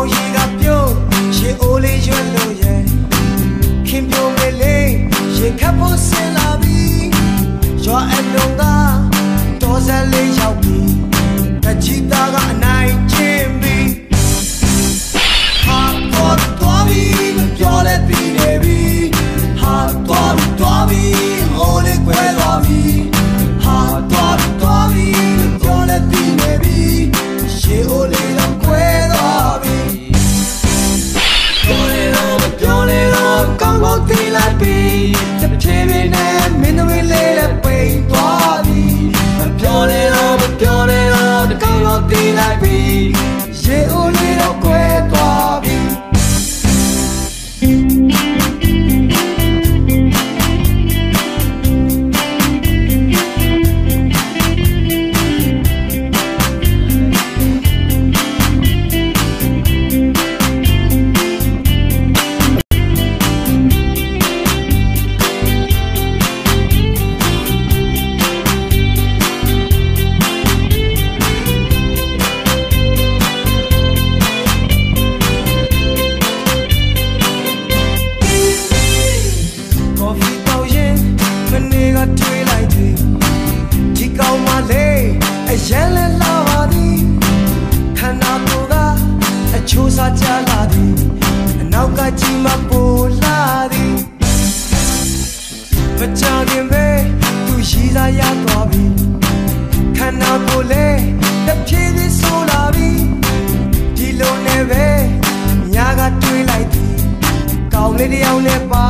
င်ရေကပြုတ်ရေအိုးလေးရွတ်လို့ရဲ့ခင်ပြုံးလေးလေးရေခပ်ဖို့ဆင်လာပြီရွာအလုံးကတော်စံလေးရောက်ပြီတချီတာကအနိုင်ကျင်းပြီဟာတော်တော်ပြီပြောလဲပြီးနေပြီဟာတော်တော်ပြီဟိုလေးကွယ် လိုက် နောက်ကကြည့်မှပူလာသည်မကြခင်ပဲသူရှိစားရသွားပြီခန္ဓာကိုယ်လည်းတစ်ပြေးပြေးဆိုးလာပြီဒီလိုနဲ့ပဲညာကတွေးလိုက်သည်ကောင်းလေးတစ်ယောက်နဲ့ပါ